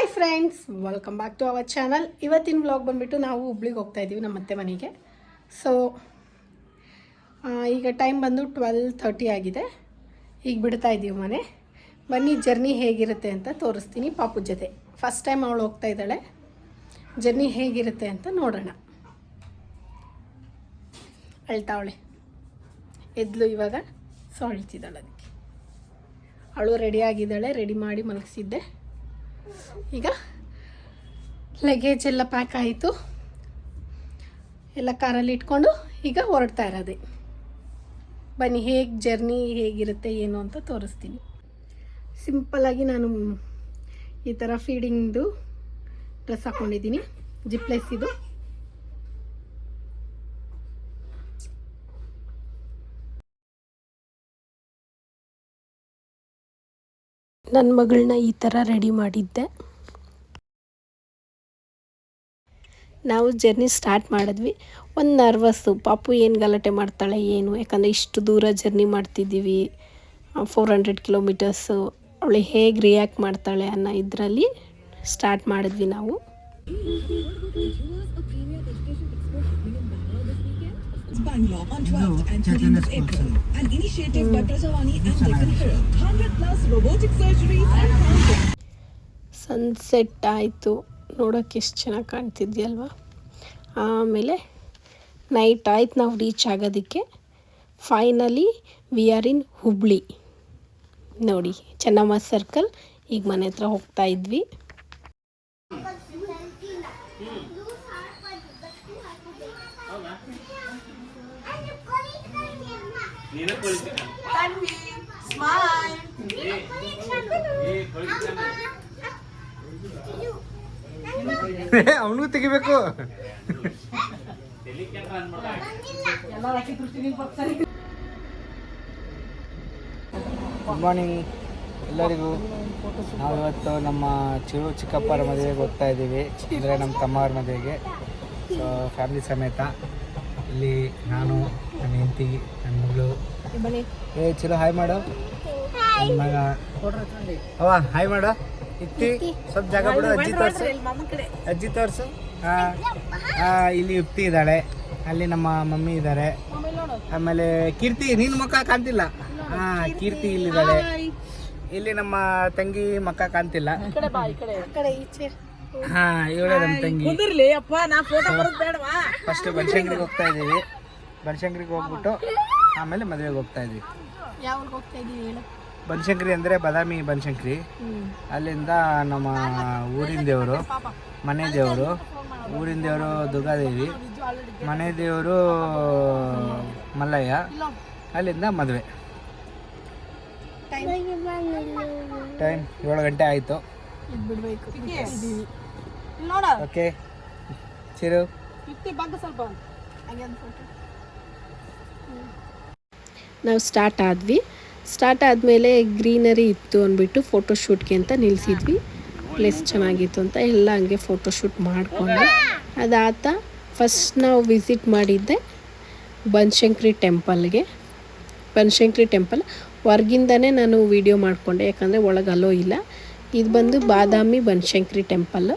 Hi friends welcome back to our channel ಇವತ್ತಿನ vlog ಬಂದುಬಿಟ್ಟು ನಾವು ಹುಬ್ಳಿಗೆ ಹೋಗ್ತಾ ಇದ್ದೀವಿ ನಮ್ಮ ಅತ್ತೆ ಮನೆಗೆ. ಸೊ ಈಗ ಟೈಮ್ ಬಂದು ಟ್ವೆಲ್ ಥರ್ಟಿ ಆಗಿದೆ. ಈಗ ಬಿಡ್ತಾ ಇದ್ದೀವಿ ಮನೆ. ಬನ್ನಿ ಜರ್ನಿ ಹೇಗಿರುತ್ತೆ ಅಂತ ತೋರಿಸ್ತೀನಿ ಪಾಪು ಜೊತೆ. ಫಸ್ಟ್ ಟೈಮ್ ಅವಳು ಹೋಗ್ತಾ ಇದ್ದಾಳೆ. ಜರ್ನಿ ಹೇಗಿರುತ್ತೆ ಅಂತ ನೋಡೋಣ. ಅಳ್ತಾವಳೆ ಎದ್ಲು ಇವಾಗ ಸೊ ಅಳ್ತಿದ್ದಾಳೆ ಅದಕ್ಕೆ. ಅವಳು ರೆಡಿ ಆಗಿದ್ದಾಳೆ ರೆಡಿ ಮಾಡಿ ಮಲಗಿಸಿದ್ದೆ. ಈಗ ಲಗೇಜ್ ಎಲ್ಲ ಪ್ಯಾಕ್ ಆಯಿತು. ಎಲ್ಲ ಕಾರಲ್ಲಿ ಇಟ್ಕೊಂಡು ಈಗ ಹೊರಡ್ತಾ ಇರೋದೆ. ಬನ್ನಿ, ಹೇಗೆ ಜರ್ನಿ ಹೇಗಿರುತ್ತೆ, ಏನು ಅಂತ ತೋರಿಸ್ತೀನಿ. ಸಿಂಪಲ್ಲಾಗಿ ನಾನು ಈ ಥರ ಫೀಡಿಂಗ್ದು ಡ್ರೆಸ್ ಹಾಕ್ಕೊಂಡಿದ್ದೀನಿ ಜಿಪ್ಲೆಸ್ ಇದು. ನನ್ನ ಮಗಳನ್ನ ಈ ಥರ ರೆಡಿ ಮಾಡಿದ್ದೆ. ನಾವು ಜರ್ನಿ ಸ್ಟಾರ್ಟ್ ಮಾಡಿದ್ವಿ. ಒಂದು ನರ್ವಸ್ಸು ಪಾಪು ಏನು ಗಲಾಟೆ ಮಾಡ್ತಾಳೆ ಏನು? ಯಾಕಂದರೆ ಇಷ್ಟು ದೂರ ಜರ್ನಿ ಮಾಡ್ತಿದ್ದೀವಿ. ಫೋರ್ ಹಂಡ್ರೆಡ್ ಕಿಲೋಮೀಟರ್ಸು ಅವಳು ಹೇಗೆ ರಿಯಾಕ್ಟ್ ಮಾಡ್ತಾಳೆ ಅನ್ನೋ ಇದರಲ್ಲಿ ಸ್ಟಾರ್ಟ್ ಮಾಡಿದ್ವಿ ನಾವು. Bangalore on 12th and 13th April. An initiative by Prasavani and Deccan Herald. 100 plus robotic surgeries and counting. Sunset ಆಯಿತು ನೋಡೋಕೆ ಎಷ್ಟು ಚೆನ್ನಾಗಿ ಕಾಣ್ತಿದ್ಯಲ್ವಾ ಆಮೇಲೆ ನೈಟ್ ಆಯ್ತು ನಾವು ರೀಚ್ ಆಗೋದಕ್ಕೆ finally we are in Hubli ನೋಡಿ ಚೆನ್ನಮ್ಮ ಸರ್ಕಲ್ ಈಗ ಮನೆ ಹತ್ರ ಹೋಗ್ತಾ ಇದ್ವಿ ಅವನು ತೆಗಿಬೇಕು. ಗುಡ್ ಮಾರ್ನಿಂಗ್ ಎಲ್ಲರಿಗೂ ನಾವು ಇವತ್ತು ನಮ್ಮ ಚಿರು ಚಿಕ್ಕಪ್ಪರ ಮದುವೆಗೆ ಹೋಗ್ತಾ ಇದ್ದೀವಿ. ಅಂದರೆ ನಮ್ಮ ತಮ್ಮವ್ರ ಮದುವೆಗೆ. ಸೊ ಫ್ಯಾಮಿಲಿ ಸಮೇತ. ಇಲ್ಲಿ ನಾನು ನನ್ನ ಹೆಂಡತಿ ನನ್ನ ಮಗಳು. ಏ ಚಲೋ ಹಾಯ್ ಮಾಡು. ನನ್ನ ಮಗ. ಅವ ಹಾಯ್ ಮಾಡು. ಇತ್ತಿ ಸ್ವಲ್ಪ ಜಾಗ ಬಿಡು ಅಜ್ಜಿ ತೋರ್ಸು. ಅಜ್ಜಿ ತೋರ್ಸು. ಹಾ ಹಾ ಇಲ್ಲಿ ಯುಕ್ತಿ ಇದ್ದಾಳೆ. ಅಲ್ಲಿ ನಮ್ಮ ಮಮ್ಮಿ ಇದ್ದಾರೆ. ಆಮೇಲೆ ಕೀರ್ತಿ ನಿನ್ನ ಮಕ್ಕ ಕಾಣ್ತಿಲ್ಲ. ಹಾಂ ಕೀರ್ತಿ. ಇಲ್ಲಿದ್ದಾಳೆ. ಇಲ್ಲಿ ನಮ್ಮ ತಂಗಿ ಮಕ್ಕ ಕಾಣ್ತಿಲ್ಲ. ಹಾ ಇವಳೇ ನಮ್ಮ ತಂಗಿ. ಕುಂದಿರ್ಲಿ ಅಪ್ಪ ನಾ ಫೋಟೋ ಬರೋದು ಬೇಡವಾ ಫಸ್ಟ್ ಬನಶಂಕರಿಗೆ ಹೋಗ್ತಾ ಇದ್ದೀವಿ. ಬನಶಂಕರಿಗೆ ಹೋಗ್ಬಿಟ್ಟು ಆಮೇಲೆ ಮದುವೆಗೆ ಹೋಗ್ತಾ ಇದೀವಿ ಯಾವಾಗ ಹೋಗ್ತಾ ಇದ್ದೀವಿ ಹೇಳು? ಬನಶಂಕರಿ ಅಂದರೆ ಬದಾಮಿ ಬನಶಂಕರಿ. ಅಲ್ಲಿಂದ ನಮ್ಮ ಊರಿನ ದೇವರು ಮನೆ ದೇವರು ಊರಿನ ದೇವರು ದುರ್ಗಾದೇವಿ ಮನೆ ದೇವರು ಮಲ್ಲಯ್ಯ ಅಲ್ಲಿಂದ ಮದುವೆ. ಟೈಮ್ ಏಳು ಗಂಟೆ ಆಯಿತು. ಬಿಡಬೇಕು. ನೋಡ. ಓಕೆ ಚಿರು ಇತ್ತಿ ಬಗ್ಗೆ ಸ್ವಲ್ಪ. ಹಾಗೆ ಒಂದು ಫೋಟೋ ನಾವು ಸ್ಟಾರ್ಟ್ ಆದ್ವಿ. ಸ್ಟಾರ್ಟ್ ಆದಮೇಲೆ ಗ್ರೀನರಿ ಇತ್ತು ಅಂದ್ಬಿಟ್ಟು ಫೋಟೋ ಶೂಟ್ಗೆ ಅಂತ ನಿಲ್ಲಿಸಿದ್ವಿ ಪ್ಲೇಸ್ ಚೆನ್ನಾಗಿತ್ತು ಅಂತ ಎಲ್ಲ ಹಂಗೆ ಫೋಟೋ ಶೂಟ್ ಮಾಡಿಕೊಂಡು ಅದಾತ ಫಸ್ಟ್ ನಾವು ವಿಸಿಟ್ ಮಾಡಿದ್ದೆ ಬನಶಂಕರಿ ಟೆಂಪಲ್ಗೆ ಬನಶಂಕರಿ ಟೆಂಪಲ್ ಹೊರಗಿಂದನೇ ನಾನು ವಿಡಿಯೋ ಮಾಡಿಕೊಂಡೆ ಯಾಕಂದರೆ ಒಳಗೆ ಅಲೋ ಇಲ್ಲ. ಇದು ಬಂದು ಬಾದಾಮಿ ಬನಶಂಕರಿ ಟೆಂಪಲ್ಲು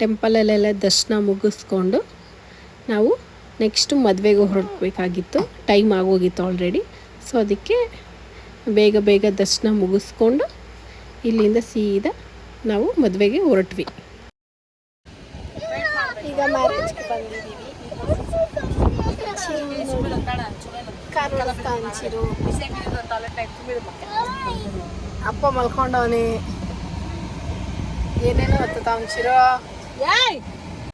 ಟೆಂಪಲಲ್ಲೆಲ್ಲ ದರ್ಶನ ಮುಗಿಸ್ಕೊಂಡು ನಾವು ನೆಕ್ಸ್ಟು ಮದುವೆಗೆ ಹೊರಡಬೇಕಾಗಿತ್ತು. ಟೈಮ್ ಆಗೋಗಿತ್ತು ಆಲ್ರೆಡಿ ಸೊ ಅದಕ್ಕೆ ಬೇಗ ಬೇಗ ದರ್ಶನ ಮುಗಿಸ್ಕೊಂಡು ಇಲ್ಲಿಂದ ಸೀದಾ ನಾವು ಮದುವೆಗೆ ಹೊರಟ್ವಿ. ಈಗ ಮ್ಯಾರೇಜ್ಗೆ ಬಂದಿದ್ದೀವಿ. ಅಪ್ಪ ಮಲ್ಕೊಂಡವನೇ. ಏನೇನೋ ಹತ್ತು ಹಂಚಿರೋ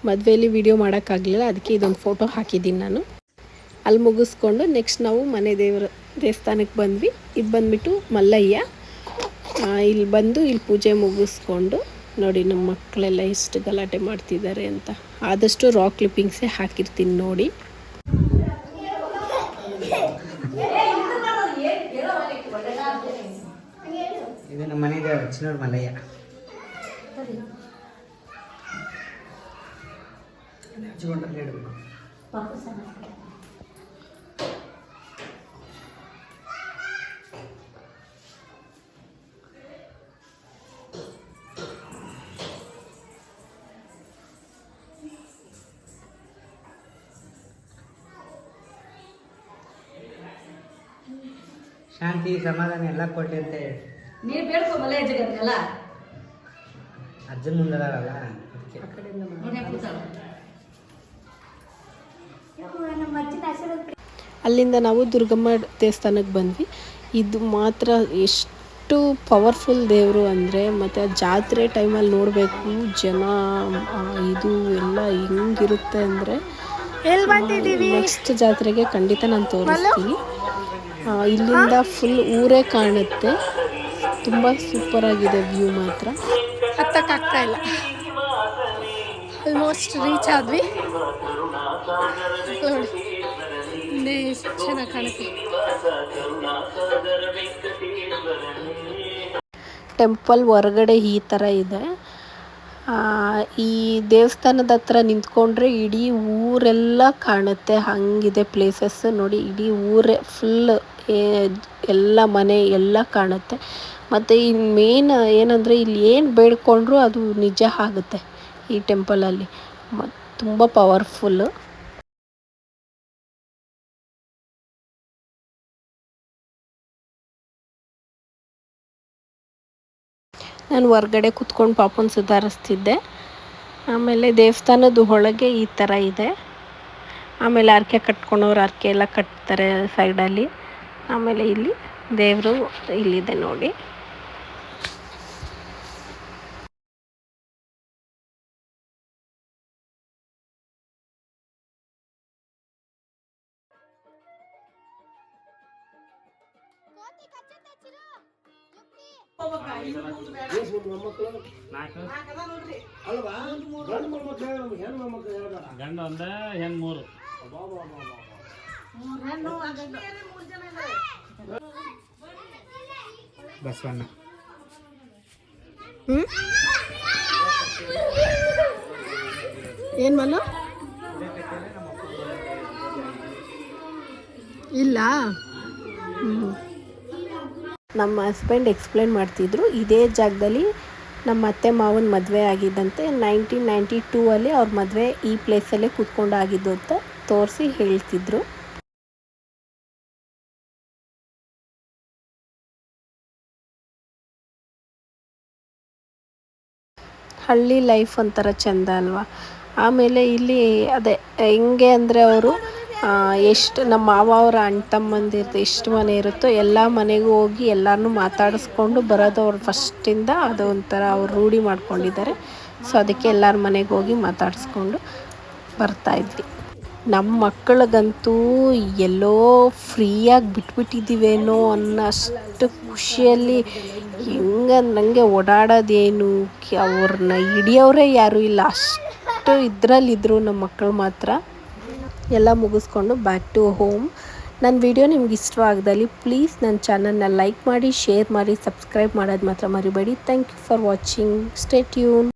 ಮದುವೆಯಲ್ಲಿ ವಿಡಿಯೋ ಮಾಡೋಕ್ಕಾಗಲಿಲ್ಲ ಅದಕ್ಕೆ ಇದೊಂದು ಫೋಟೋ ಹಾಕಿದ್ದೀನಿ ನಾನು. ಅಲ್ಲಿ ಮುಗಿಸ್ಕೊಂಡು ನೆಕ್ಸ್ಟ್ ನಾವು ಮನೆ ದೇವರ ದೇವಸ್ಥಾನಕ್ಕೆ ಬಂದ್ವಿ. ಇದು ಬಂದ್ಬಿಟ್ಟು ಮಲ್ಲಯ್ಯ. ಇಲ್ಲಿ ಬಂದು ಇಲ್ಲಿ ಪೂಜೆ ಮುಗಿಸ್ಕೊಂಡು ನೋಡಿ ನಮ್ಮ ಮಕ್ಕಳೆಲ್ಲ ಎಷ್ಟು ಗಲಾಟೆ ಮಾಡ್ತಿದ್ದಾರೆ ಅಂತ. ಆದಷ್ಟು ರಾಕ್ ಕ್ಲಿಪ್ಪಿಂಗ್ಸೇ ಹಾಕಿರ್ತೀನಿ ನೋಡಿ. ಇದು ನಮ್ಮ ಮನೆ ದೇವರು ಚಿನ್ನೂರು ಮಲ್ಲಯ್ಯ. తెచ్చుకుంటా లేడు ಶಾಂತಿ ಸಮಾಧಾನ ಎಲ್ಲ ಕೊಟ್ಟಿ ಅಂತ ಹೇಳಿ ನೀನು ಬೇಡ್ಕೊ ಮಲೆ ಅಜ್ಜಿಗೆ ಅದನ್ನೆಲ್ಲ ಅಜ್ಜನ ಮುಂದೆ ಅದಕ್ಕೆ ಅಲ್ಲಿಂದ ನಾವು ದುರ್ಗಮ್ಮ ದೇವಸ್ಥಾನಕ್ಕೆ ಬಂದ್ವಿ. ಇದು ಮಾತ್ರ ಎಷ್ಟು ಪವರ್ಫುಲ್ ದೇವರು ಅಂದರೆ ಮತ್ತು ಆ ಜಾತ್ರೆ ಟೈಮಲ್ಲಿ ನೋಡಬೇಕು ಜನ ಇದು ಎಲ್ಲ ಹೆಂಗಿರುತ್ತೆ ಅಂದರೆ ನೆಕ್ಸ್ಟ್ ಜಾತ್ರೆಗೆ ಖಂಡಿತ ನಾನು ತೋರಿಸ್ತೀನಿ. ಇಲ್ಲಿಂದ ಫುಲ್ ಊರೇ ಕಾಣುತ್ತೆ. ತುಂಬ ಸೂಪರಾಗಿದೆ ವ್ಯೂ ಮಾತ್ರ. ಹತ್ತಕ್ಕಾಗ್ತಾ ಇಲ್ಲ. ಆಲ್ಮೋಸ್ಟ್ ರೀಚ್ ಆದ್ವಿ. ನೋಡಿ. ಎಷ್ಟು ಟೆಂಪಲ್ ಹೊರಗಡೆ ಈ ಥರ ಇದೆ. ಈ ದೇವಸ್ಥಾನದ ಹತ್ರ ನಿಂತ್ಕೊಂಡ್ರೆ ಇಡೀ ಊರೆಲ್ಲ ಕಾಣುತ್ತೆ. ಹಂಗಿದೆ ಪ್ಲೇಸಸ್ ನೋಡಿ, ಇಡೀ ಊರೇ ಫುಲ್ ಎಲ್ಲ ಮನೆ ಎಲ್ಲ ಕಾಣುತ್ತೆ. ಮತ್ತು ಈ ಮೇನ್ ಏನಂದರೆ ಇಲ್ಲಿ ಏನು ಬೇಡ್ಕೊಂಡ್ರು ಅದು ನಿಜ ಆಗುತ್ತೆ ಈ ಟೆಂಪಲಲ್ಲಿ ತುಂಬ ಪವರ್ಫುಲ್ಲು ನಾನು ಹೊರ್ಗಡೆ ಕುತ್ಕೊಂಡು ಪಾಪನ ಸುಧಾರಿಸ್ತಿದ್ದೆ. ಆಮೇಲೆ ದೇವಸ್ಥಾನದ ಒಳಗೆ ಈ ಥರ ಇದೆ. ಆಮೇಲೆ ಹರಕೆ ಕಟ್ಕೊಂಡವ್ರು ಹರಕೆ ಎಲ್ಲ ಕಟ್ತಾರೆ ಸೈಡಲ್ಲಿ. ಆಮೇಲೆ ಇಲ್ಲಿ ದೇವರು ಇಲ್ಲಿದೆ ನೋಡಿ. ಗಂಡ ಒಂದ ಹೆಣ್ ಮೂರು. ಬಸವಣ್ಣ. ಏನು ಮನು ಇಲ್ಲ. ನಮ್ಮ ಹಸ್ಬೆಂಡ್ ಎಕ್ಸ್ಪ್ಲೇನ್ ಮಾಡ್ತಿದ್ರು. ಇದೇ ಜಾಗದಲ್ಲಿ ನಮ್ಮ ಅತ್ತೆ ಮಾವನ ಮದುವೆ ಆಗಿದ್ದಂತೆ ನೈನ್ಟೀನ್ ನೈಂಟಿ ಟೂ ಅಲ್ಲಿ ಅವ್ರ ಮದುವೆ ಈ ಪ್ಲೇಸಲ್ಲೇ ಕೂತ್ಕೊಂಡು ಆಗಿದ್ದು ಅಂತ ತೋರಿಸಿ ಹೇಳ್ತಿದ್ರು. ಹಳ್ಳಿ ಲೈಫ್ ಒಂಥರ ಚೆಂದ ಅಲ್ವಾ? ಆಮೇಲೆ ಇಲ್ಲಿ ಅದೇ ಹೆಂಗೆ ಅಂದರೆ ಅವರು ಎಷ್ಟು ನಮ್ಮ ಮಾವ ಅವರ ಅಣ್ಣ ತಮ್ಮಂದಿರ್ದು ಎಷ್ಟು ಮನೆ ಇರುತ್ತೋ ಎಲ್ಲ ಮನೆಗೂ ಹೋಗಿ ಎಲ್ಲರನ್ನೂ ಮಾತಾಡಿಸ್ಕೊಂಡು ಬರೋದು ಅವ್ರು ಫಸ್ಟಿಂದ ಅದು ಒಂಥರ ಅವ್ರು ರೂಢಿ ಮಾಡ್ಕೊಂಡಿದ್ದಾರೆ. ಸೊ ಅದಕ್ಕೆ ಎಲ್ಲರ ಮನೆಗೆ ಹೋಗಿ ಮಾತಾಡಿಸ್ಕೊಂಡು ಬರ್ತಾಯಿದ್ವಿ ನಮ್ಮ ಮಕ್ಕಳಿಗಂತೂ ಎಲ್ಲೋ ಫ್ರೀಯಾಗಿ ಬಿಟ್ಬಿಟ್ಟಿದ್ದೀವೇನೋ ಅನ್ನೋ ಅಷ್ಟು ಖುಷಿಯಲ್ಲಿ ಹೆಂಗೆ ನನಗೆ ಓಡಾಡೋದೇನು? ಅವ್ರನ್ನ ಹಿಡಿಯೋರೇ ಯಾರೂ ಇಲ್ಲ. ಅಷ್ಟು ಇದರಲ್ಲಿದ್ದರು ನಮ್ಮ ಮಕ್ಕಳು ಮಾತ್ರ ಎಲ್ಲ ಮುಗಿಸ್ಕೊಂಡು ಬ್ಯಾಕ್ ಟು ಹೋಮ್ ನನ್ನ ವಿಡಿಯೋ ನಿಮ್ಗೆ ಇಷ್ಟವಾಗದಲ್ಲಿ ಪ್ಲೀಸ್ ನನ್ನ ಚಾನಲ್ನ ಲೈಕ್ ಮಾಡಿ ಶೇರ್ ಮಾಡಿ ಸಬ್ಸ್ಕ್ರೈಬ್ ಮಾಡೋದು ಮಾತ್ರ ಮರಿಬೇಡಿ. Thank you for watching stay tune